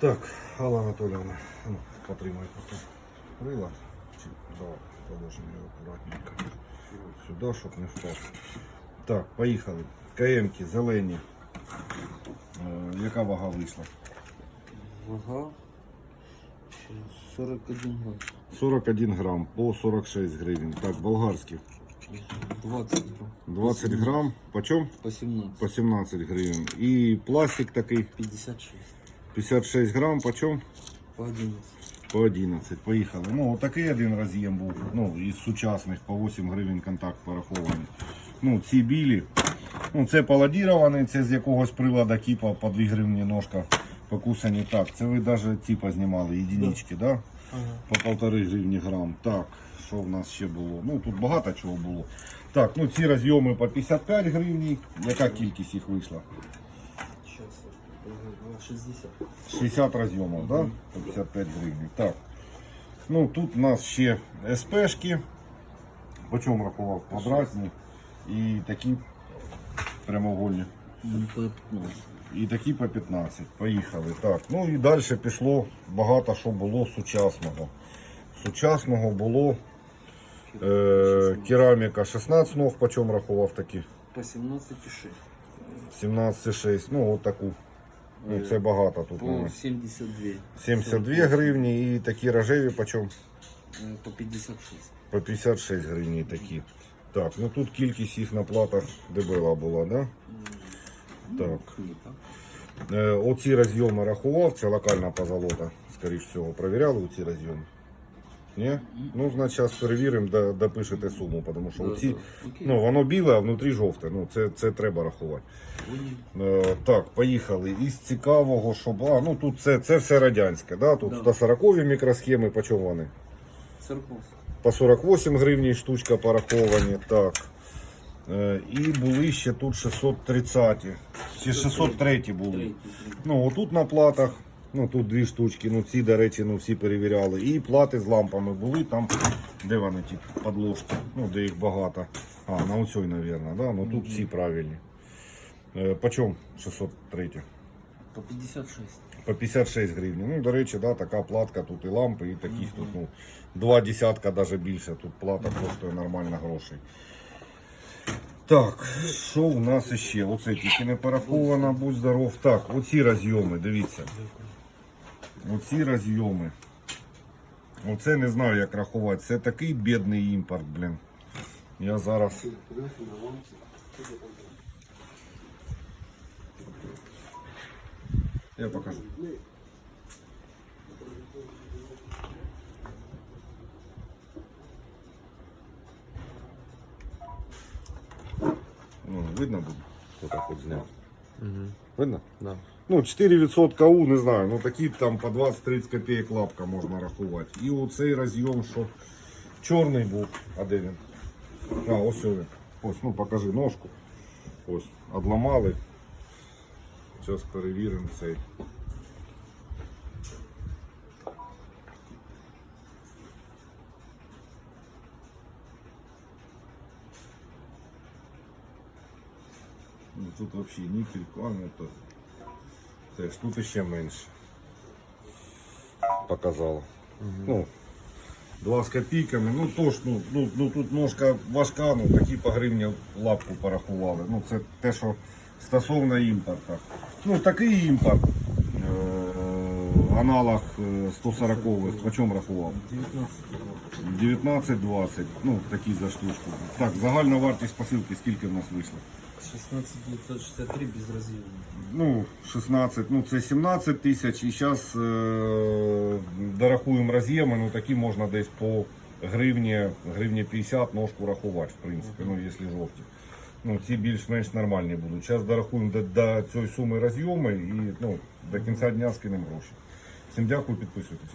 Так, Алла Анатольевна, ну, потримай просто крила. Чи, давай, положимо його акуратненько. Сюди, щоб не впав. Так, поїхали. КМки зелені. Е, яка вага вийшла? Вага. 41 грамм. 41 грам по 46 гривень. Так, болгарські. 20 грамм. 20 грам. Почем? По 17. По 17 гривень. І пластик такий 56. 56 грам. Почем? По 11. По 11. Поїхали. Ну, отакий один роз'єм був. Ну, із сучасних по 8 гривень контакт порахований. Ну, ці білі. Ну, це паладірований, це з якогось прилада кіпа по 2 гривні ножка покусані. Так, це ви навіть ці познімали, єдинички, да. Ага. По полтори гривні грам. Так, що в нас ще було? Ну, тут багато чого було. Так, ну ці розйоми по 55 гривень. Яка кількість їх вийшла? Сейчас. Ага, 60. 60 розйомів, да? 55 гривень. Так. Ну тут у нас ще СПшки. По чому рахував? Квадратні. І такі 15. І такі по 15. Поїхали. Так. Ну і далі пішло багато що було сучасного. Сучасного було е, кераміка 16 ног, по чому рахував такі? По 17,6. 17,6. Ну, от таку. Ну, це багато тут. По ну, 72. 72 гривні і такі рожеві по чому? Э, По 56. По 56 гривні такі. Так, ну тут кількість їх на платах дебела була, да? Так. Так. Е, оці розйоми рахував, це локальна позолота, скоріш всього. Провіряли оці розйоми? Ні? Ну, значить, зараз перевіримо, да, допишете суму, тому що оці, ну, воно біле, а внутрі жовте. Ну, це, це треба рахувати. Е, так, поїхали. Із цікавого, щоб. А, ну тут це, це все радянське, да? Тут Да. 140 мікросхеми, по чому вони? 40. По 48 гривень штучка пораховані. Так. Е, і були ще тут 630. Ще 603 були. Ну, отут на платах, ну тут дві штучки, ну ці, до речі, ну всі перевіряли. І плати з лампами були там, де вони ті подложки, ну де їх багато. А, на оцій, мабуть, да? ну тут всі правильні. Е, почем 603? По 56. По 56 гривень. Ну, до речі, да, така платка тут і лампи, і таких тут ну, два десятка, навіть більше. Тут плата коштує нормально грошей. Так, що у нас ще? Оце тільки не пораховано, будь здоров. Так, оці розйоми, дивіться. Оці розйоми. Оце не знаю, як рахувати. Це такий бідний імпорт, блін. Я зараз. Я покажу. Ну, видно буде, хто так от зняв. Видно? Да. Ну, 4% У, не знаю, ну такі там по 20-30 копійок лапка можна рахувати. І оцей розйом, що чорний був, а де він? А, ось він. Ось, ну покажи ножку. Ось, одламали. Зараз перевіримо цей. Ну, тут вообще никель, камень, то Теж тут ще менше. Показало. Ну, два з копійками. Ну тож, ну, ну, ну тут ножка важка, ну такі по гривні лапку порахували. Ну це те, що стосовно імпорта. Ну такий імпорт. Е, аналог 140-х. По чому рахував? 19. 19-20. Ну, такі за штучку. Так, загальна вартість посилки скільки в нас вийшло? 16 963 без разъема. Ну, 16, ну це 17 тисяч. І зараз е, дорахуємо роз'єми, ну такі можна десь по гривні, гривні 50 ножку рахувати, в принципі, ну якщо жовті. Ну, ці більш-менш нормальні будуть. Зараз дорахуємо до, до цієї суми роз'єми і ну, до кінця дня скинемо гроші. Всім дякую, підписуйтесь.